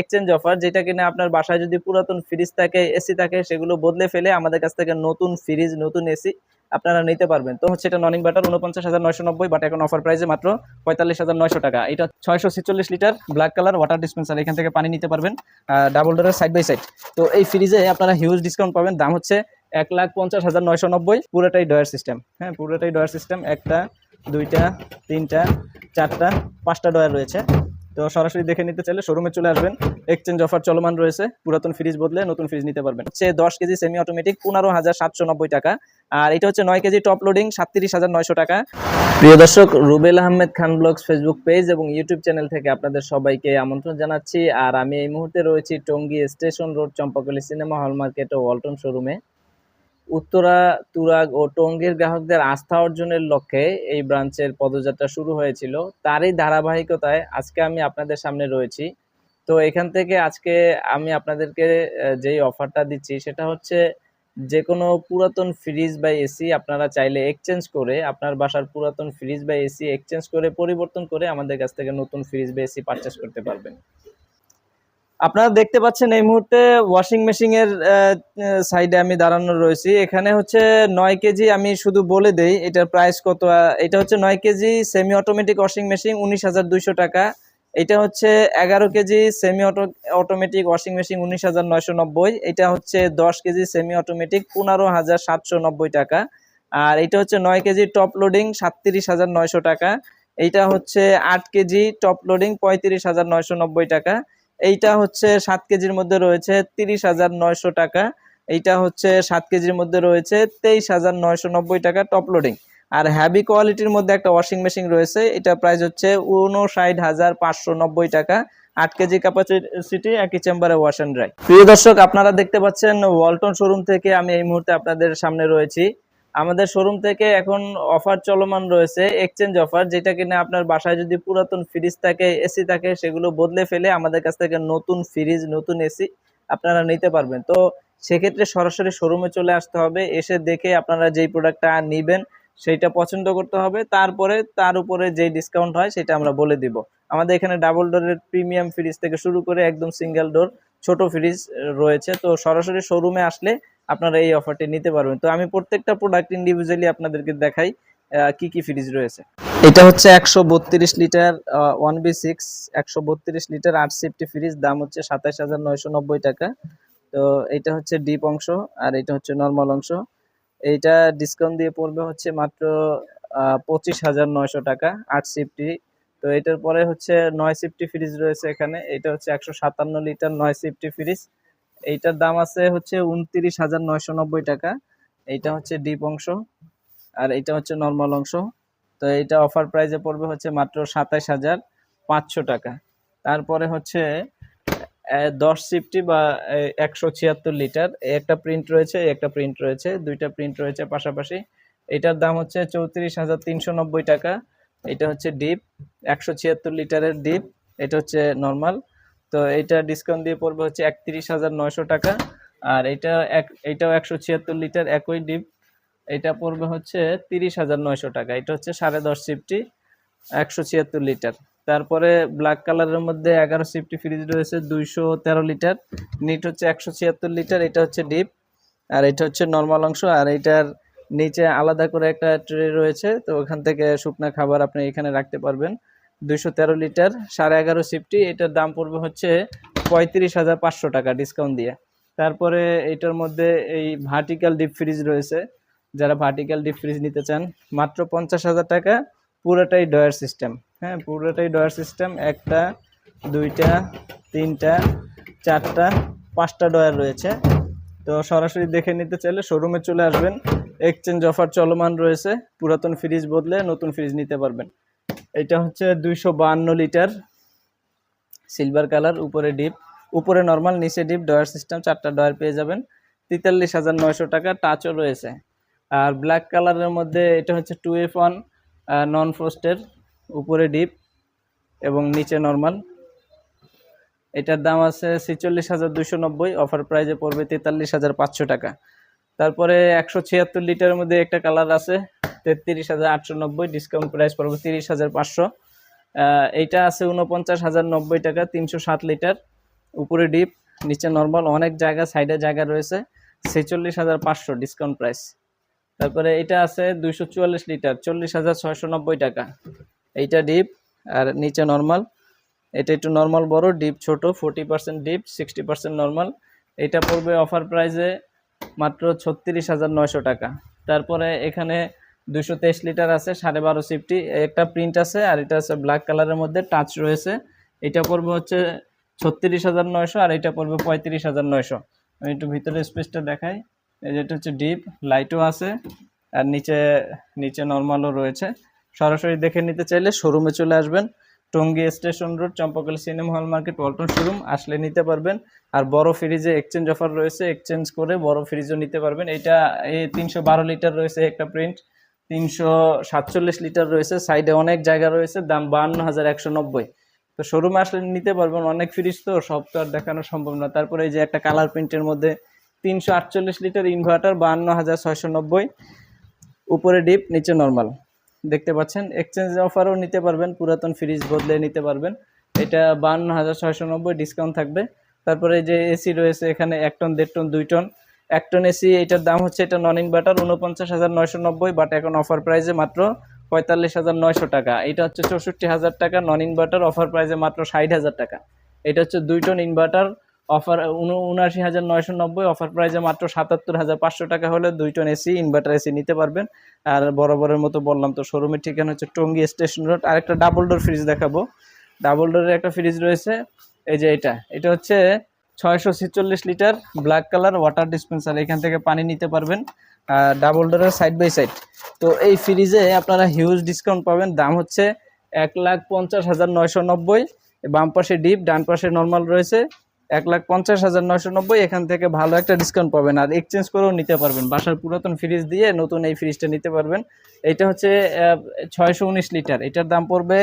Exchange offer যেটা কিনা আপনার বাসায় যদি পুরাতন ফ্রিজ থাকে এসি থাকে, সেগুলো বদলে ফেলে আমাদের কাছ থেকে নতুন ফ্রিজ নতুন এসি আপনারা নিতে পারবেন। তো হচ্ছে এটা নন ইনভার্টার উনপঞ্চাশ হাজার নয়শো নব্বই বাট এখন অফার প্রাইসে মাত্র পঁয়তাল্লিশ হাজার নয়শো টাকা। এটা ছয়শো ছেচল্লিশ litre black colour water dispenser এখান থেকে পানি নিতে পারবেন ডাবল ডোরের সাইড বাই সাইড তো এই ফ্রিজে আপনারা হিউজ ডিসকাউন্ট পাবেন, দাম হচ্ছে এক লাখ পঞ্চাশ হাজার নয়শো নব্বই, পুরোটাই ডয়ার সিস্টেম হ্যাঁ পুরোটাই ডয়ার সিস্টেম একটা, দুইটা, তিনটা, চারটা, পাঁচটা ডয়ার রয়েছে। তো সরাসরি দেখে নিতে চাইলে শোরুমে চলে আসবেন। এক্সচেঞ্জ অফার চলমান রয়েছে। পুরাতন ফ্রিজ বদলে নতুন ফ্রিজ নিতে পারবেন। হচ্ছে দশ কেজি সেমি অটোমেটিক পনেরো হাজার সাতশো নব্বই টাকা। আর এটা হচ্ছে নয় কেজি টপ লোডিং সাতত্রিশ হাজার নয়শো টাকা। প্রিয় দর্শক, Rubel Ahmed Khan blogs Facebook page এবং ইউটিউব চ্যানেল থেকে আপনাদের সবাইকে আমন্ত্রণ জানাচ্ছি। আর আমি এই মুহূর্তে রয়েছি Tongi station road, Champakali cinema hall market ও ওয়ালটন শোরুমে উত্তরা, তুরাগ ও টঙ্গীর গ্রাহকদের আস্থা অর্জনের লক্ষ্যে এই ব্রাঞ্চের পদযাত্রা শুরু হয়েছিল। তারই ধারাবাহিকতায় আজকে আমি আপনাদের সামনে রয়েছি। তো এখান থেকে আজকে আমি আপনাদেরকে যেই অফারটা দিচ্ছি সেটা হচ্ছে যে কোনো পুরাতন ফ্রিজ বা এসি আপনারা চাইলে এক্সচেঞ্জ করে আপনার বাসার পুরাতন ফ্রিজ বা এসি এক্সচেঞ্জ করে পরিবর্তন করে আমাদের কাছ থেকে নতুন ফ্রিজ বা এসি পারচেস করতে পারবেন। আপনারা দেখতে পাচ্ছেন এই মুহূর্তে ওয়াশিং মেশিন এর সাইডে আমি দাঁড়ানো রয়েছি। এখানে হচ্ছে নয় কেজি আমি শুধু বলে দেই, এটার প্রাইস কত এটা হচ্ছে নয় KG semi automatic washing machine উনিশ হাজার দুইশো টাকা। এটা হচ্ছে এগারো KG semi auto automatic washing machine উনিশ হাজার নয়শো নব্বই। এটা হচ্ছে দশ কেজি সেমি অটোমেটিক পনেরো হাজার সাতশো নব্বই টাকা। আর এটা হচ্ছে নয় কেজি টপ লোডিং সাতত্রিশ হাজার নয়শো টাকা। এইটা হচ্ছে আট কেজি টপ লোডিং পঁয়ত্রিশ হাজার নয়শো নব্বই টাকা। এইটা হচ্ছে সাত কেজির মধ্যে রয়েছে তিরিশ হাজার নয়শো টাকা। এইটা হচ্ছে সাত কেজির মধ্যে রয়েছে তেইশ হাজার নয়শো নব্বই টাকা টপ লোডিং। আর হ্যাভি কোয়ালিটির মধ্যে একটা ওয়াশিং মেশিন রয়েছে, এটা প্রাইস হচ্ছে উনষাট হাজার পাঁচশো নব্বই টাকা। আট কেজি ক্যাপাসিটি একই চেম্বারে ওয়াশ অ্যান্ড ড্রাই প্রিয় দর্শক, আপনারা দেখতে পাচ্ছেন ওয়ালটন শোরুম থেকে আমি এই মুহূর্তে আপনাদের সামনে রয়েছি। আমাদের শোরুম থেকে এখন অফার চলমান রয়েছে এক্সচেঞ্জ অফার যেটা কিনা আপনার বাসায় যদি পুরাতন ফ্রিজ থাকে এসি থাকে, সেগুলো বদলে ফেলে আমাদের কাছ থেকে নতুন ফ্রিজ নতুন এসি আপনারা নিতে পারবেন। তো সেক্ষেত্রে সরাসরি শোরুমে চলে আসতে হবে, এসে দেখে আপনারা যেই প্রোডাক্টটা নিবেন, সেইটা পছন্দ করতে হবে। তারপরে, তার উপরে যে ডিসকাউন্ট হয়, সেটা আমরা বলে দিব। আমাদের এখানে ডাবল ডোরের প্রিমিয়াম ফ্রিজ থেকে শুরু করে একদম সিঙ্গেল ডোর ছোট ফ্রিজ রয়েছে। তো সরাসরি শোরুমে আসলে আপনারা এই অফারটি নিতে পারবেন। তো আমি প্রত্যেকটা প্রোডাক্ট ইন্ডিভিজুয়ালি আপনাদেরকে দেখাই কি কি ফ্রিজ রয়েছে। এটা হচ্ছে একশো বত্রিশ লিটার ওয়ান বি সিক্স একশো বত্রিশ লিটার আট সেফটি ফ্রিজ দাম হচ্ছে সাতাশ হাজার নয়শো নব্বই টাকা। তো এটা হচ্ছে ডিপ অংশ, আর এটা হচ্ছে নর্মাল অংশ। এইটা ডিসকাউন্ট দিয়ে পড়বে হচ্ছে মাত্র পঁচিশ হাজার নয়শো টাকা, আট সিফটি তো এটার পরে হচ্ছে নয় সিফটি ফ্রিজ রয়েছে এখানে। এটা হচ্ছে একশো সাতান্ন লিটার নয় সিফটি ফ্রিজ এইটার দাম আছে হচ্ছে উনত্রিশ হাজার নয়শো নব্বই টাকা। এইটা হচ্ছে ডিপ অংশ আর এটা হচ্ছে নর্মাল অংশ। তো এইটা অফার প্রাইসে পড়বে হচ্ছে মাত্র সাতাশ হাজার পাঁচশো টাকা। তারপরে হচ্ছে দশ সিফটি বা একশো ছিয়াত্তর লিটার একটা প্রিন্ট রয়েছে একটা প্রিন্ট রয়েছে, দুইটা প্রিন্ট রয়েছে পাশাপাশি। এটার দাম হচ্ছে চৌত্রিশ হাজার তিনশো নব্বই টাকা। এটা হচ্ছে ডিপ একশো ছিয়াত্তর লিটারের ডিপ এটা হচ্ছে নর্মাল তো এটা ডিসকাউন্ট দিয়ে পড়বে হচ্ছে একত্রিশ হাজার নয়শো টাকা। আর এটা এক, এটাও একশো ছিয়াত্তর লিটার একই ডিপ এটা পড়বে হচ্ছে তিরিশ হাজার নয়শো টাকা। এটা হচ্ছে সাড়ে দশ সিফটি একশো ছিয়াত্তর লিটার তারপরে ব্ল্যাক কালারের মধ্যে এগারো সিফটি ফ্রিজ রয়েছে দুইশো তেরো লিটার নিট হচ্ছে একশো ছিয়াত্তর লিটার এটা হচ্ছে ডিপ আর এটা হচ্ছে নর্মাল অংশ। আর এটার নিচে আলাদা করে একটা ট্রে রয়েছে। তো ওখান থেকে শুকনা খাবার আপনি এখানে রাখতে পারবেন। দুইশো তেরো লিটার, সাড়ে এগারো সিফটি, এটার দাম পড়বে হচ্ছে পঁয়ত্রিশ হাজার পাঁচশো টাকা ডিসকাউন্ট দিয়ে। তারপরে এটার মধ্যে এই ভার্টিক্যাল ডিপ ফ্রিজ রয়েছে। যারা ভার্টিক্যাল ডিপ ফ্রিজ নিতে চান, মাত্র পঞ্চাশ হাজার টাকা, পুরোটাই ডয়ার সিস্টেম হ্যাঁ পুরোটাই ডয়ার সিস্টেম একটা, দুইটা, তিনটা, চারটা, পাঁচটা ডয়ার রয়েছে। তো সরাসরি দেখে নিতে চাইলে শোরুমে চলে আসবেন। এক্সচেঞ্জ অফার চলমান রয়েছে। পুরাতন ফ্রিজ বদলে নতুন ফ্রিজ নিতে পারবেন। এটা হচ্ছে দুইশো লিটার সিলভার কালার উপরে ডিপ উপরে নর্মাল নিচে ডিপ ডয়ার সিস্টেম চারটা ডয়ার পেয়ে যাবেন। তেতাল্লিশ হাজার নয়শো টাকা টাচও রয়েছে। আর ব্ল্যাক কালারের মধ্যে এটা হচ্ছে টু এফ ওয়ান নন ফ্রোস্টের উপরে ডিপ এবং নিচে নর্মাল এটার দাম আছে ছেচল্লিশ হাজার দুশো নব্বই অফার প্রাইজে পড়বে তেতাল্লিশ হাজার পাঁচশো টাকা। তারপরে একশো ছিয়াত্তর লিটারের মধ্যে একটা কালার আছে, তেত্রিশ হাজার আটশো নব্বই ডিসকাউন্ট প্রাইস পড়বে তিরিশ হাজার পাঁচশো। এইটা আছে উনপঞ্চাশ হাজার নব্বই টাকা, তিনশো সাত লিটার, উপরে ডিপ, নিচে নর্মাল অনেক জায়গা সাইডে জায়গা রয়েছে, ছেচল্লিশ হাজার পাঁচশো ডিসকাউন্ট প্রাইস তারপরে এটা আছে দুইশো চুয়াল্লিশ লিটার, চল্লিশ হাজার ছয়শো নব্বই টাকা। এইটা ডিপ, আর নিচে নর্মাল এটা একটু নর্মাল বড়, ডিপ ছোট forty percent deep sixty percent normal এটা পড়বে অফার প্রাইসে মাত্র ছত্রিশ হাজার নয়শো টাকা। তারপরে এখানে দুশো তেইশ লিটার আছে, সাড়ে বারো সিফটি। একটা প্রিন্ট আছে আর এটা আছে ব্ল্যাক কালারের মধ্যে, টাচ রয়েছে। এটা পড়বে হচ্ছে ছত্রিশ হাজার নয়শো আর এটা পড়বে পঁয়ত্রিশ হাজার নয়শো। আমি একটু ভিতরে স্পেসটা দেখাই। যেটা হচ্ছে ডিপ, লাইটও আছে আর নিচে নিচে নর্মালও রয়েছে। সরাসরি দেখে নিতে চাইলে শোরুমে চলে আসবেন। Tongi station road, Champakali cinema hall market Walton showroom, আসলে নিতে পারবেন। আর বড় ফ্রিজে এক্সচেঞ্জ অফার রয়েছে এক্সচেঞ্জ করে বড় ফ্রিজও নিতে পারবেন। এটা এই তিনশো বারো লিটার রয়েছে একটা প্রিন্ট তিনশো সাতচল্লিশ লিটার রয়েছে সাইডে অনেক জায়গা রয়েছে, দাম বান্ন হাজার একশো নব্বই। তো শোরুমে আসলে নিতে পারবেন, অনেক ফ্রিজ তো, সব তো আর দেখানো সম্ভব না। তারপরে এই যে একটা কালার প্রিন্টের মধ্যে, তিনশো আটচল্লিশ লিটার ইনভার্টার বান্ন হাজার ছয়শো নব্বই। উপরে ডিপ নিচে নর্মাল দেখতে পাচ্ছেন এক্সচেঞ্জ অফারও নিতে পারবেন, পুরাতন ফ্রিজ বদলে নিতে পারবেন। এটা বান্ন হাজার ছয়শো নব্বই ডিসকাউন্ট থাকবে। তারপরে যে এসি রয়েছে, এখানে এক টন দেড় টন দুই টন এক টন এসি এটার দাম হচ্ছে এটা নন ইনভার্টার উনপঞ্চাশ হাজার নয়শো নব্বই বাট এখন অফার প্রাইসে মাত্র পঁয়তাল্লিশ হাজার নয়শো টাকা। এটা হচ্ছে চৌষট্টি হাজার টাকা নন ইনভার্টার অফার প্রাইসে মাত্র ষাট হাজার টাকা। এটা হচ্ছে দুই টন ইনভার্টার অফার উনআশি হাজার নয়শো নব্বই, অফার প্রাইসে মাত্র সাতাত্তর হাজার পাঁচশো টাকা হলে দুই টন এসি ইনভার্টার এসি নিতে পারবেন। আর বরাবরের মতো বললাম তো শোরুমের ঠিকানা হচ্ছে টঙ্গি স্টেশন রোড। আর একটা ডাবল ডোর ফ্রিজ দেখাবো। ডাবল ডোরের একটা ফ্রিজ রয়েছে, এই যে এটা। এটা হচ্ছে ছয়শো ছেচল্লিশ litre black colour water dispenser এখান থেকে পানি নিতে পারবেন ডাবল ডোরের সাইড বাই সাইড তো এই ফ্রিজে আপনারা হিউজ ডিসকাউন্ট পাবেন। দাম হচ্ছে এক লাখ পঞ্চাশ হাজার নয়শো নব্বই। বাম পাশে ডিপ ডান পাশে নর্মাল রয়েছে। এক লাখ পঞ্চাশ হাজার নয়শো নব্বই, এখান থেকে ভালো একটা ডিসকাউন্ট পাবেন। আর এক্সচেঞ্জ করেও নিতে পারবেন। বাসার পুরাতন ফ্রিজ দিয়ে নতুন এই ফ্রিজটা নিতে পারবেন। এটা হচ্ছে ছয়শো উনিশ লিটার এটার দাম পড়বে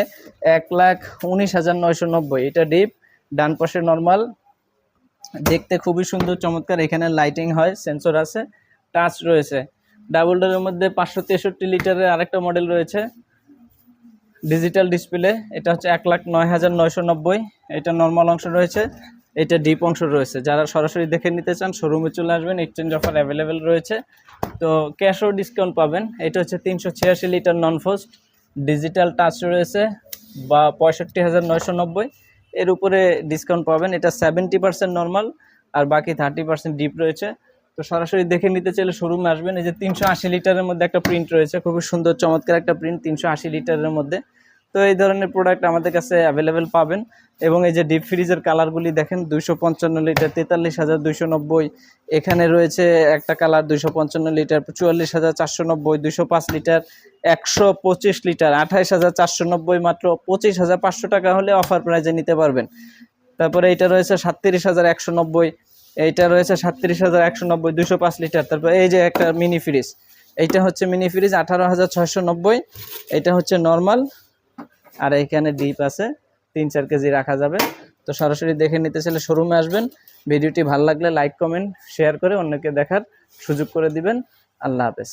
এক লাখ উনিশ হাজার নয়শো নব্বই। এটা ডিপ ডান পাশে নর্মাল দেখতে খুবই সুন্দর, চমৎকার। এখানে লাইটিং হয় সেন্সর আছে টাচ রয়েছে। ডাবল ডোরের মধ্যে পাঁচশো তেষট্টি লিটারের আরেকটা মডেল রয়েছে। ডিজিটাল ডিসপ্লে এটা হচ্ছে এক লাখ নয় হাজার নয়শো নব্বই। এটা নর্মাল অংশ রয়েছে। এটা ডিপ অংশ রয়েছে। যারা সরাসরি দেখে নিতে চান শোরুমে চলে আসবেন এক্সচেঞ্জ অফার অ্যাভেলেবেল রয়েছে। তো ক্যাশও ডিসকাউন্ট পাবেন। এটা হচ্ছে তিনশো ছিয়াশি litre non frost digital touch রয়েছে, বা পঁয়ষট্টি হাজার নয়শো নব্বই। এর উপরে ডিসকাউন্ট পাবেন। এটা সেভেন্টি পার্সেন্ট নর্মাল আর বাকি থার্টি পার্সেন্ট ডিপ রয়েছে। তো সরাসরি দেখে নিতে চাইলে শোরুমে আসবেন। এই যে তিনশো আশি লিটারের মধ্যে একটা প্রিন্ট রয়েছে। খুবই সুন্দর, চমৎকার একটা প্রিন্ট তিনশো আশি লিটারের মধ্যে। তো এই ধরনের প্রোডাক্ট আমাদের কাছে অ্যাভেলেবেল পাবেন। এবং এই যে ডিপ ফ্রিজের কালারগুলি দেখেন, দুইশো পঞ্চান্ন লিটার তেতাল্লিশ হাজার দুইশো নব্বই। এখানে রয়েছে একটা কালার দুইশো পঞ্চান্ন লিটার চুয়াল্লিশ হাজার চারশো নব্বই, দুইশো পাঁচ লিটার একশো পঁচিশ লিটার আঠাইশ হাজার চারশো নব্বই মাত্র পঁচিশ হাজার পাঁচশো টাকা হলে অফার প্রাইজে নিতে পারবেন। তারপরে এটা রয়েছে সাতত্রিশ হাজার একশো নব্বই, এইটা রয়েছে সাতত্রিশ হাজার একশো নব্বই দুশো পাঁচ লিটার তারপর এই যে একটা মিনি ফ্রিজ এইটা হচ্ছে মিনি ফ্রিজ আঠারো হাজার ছয়শো নব্বই। এটা হচ্ছে নর্মাল আর এখানে ডিপ আছে, তিন চার কেজি রাখা যাবে। তো সরাসরি দেখে নিতে চাইলে শোরুমে আসবেন। ভিডিওটি ভালো লাগলে লাইক কমেন্ট শেয়ার করে অন্যকে দেখার সুযোগ করে দিবেন। আল্লাহ হাফেজ।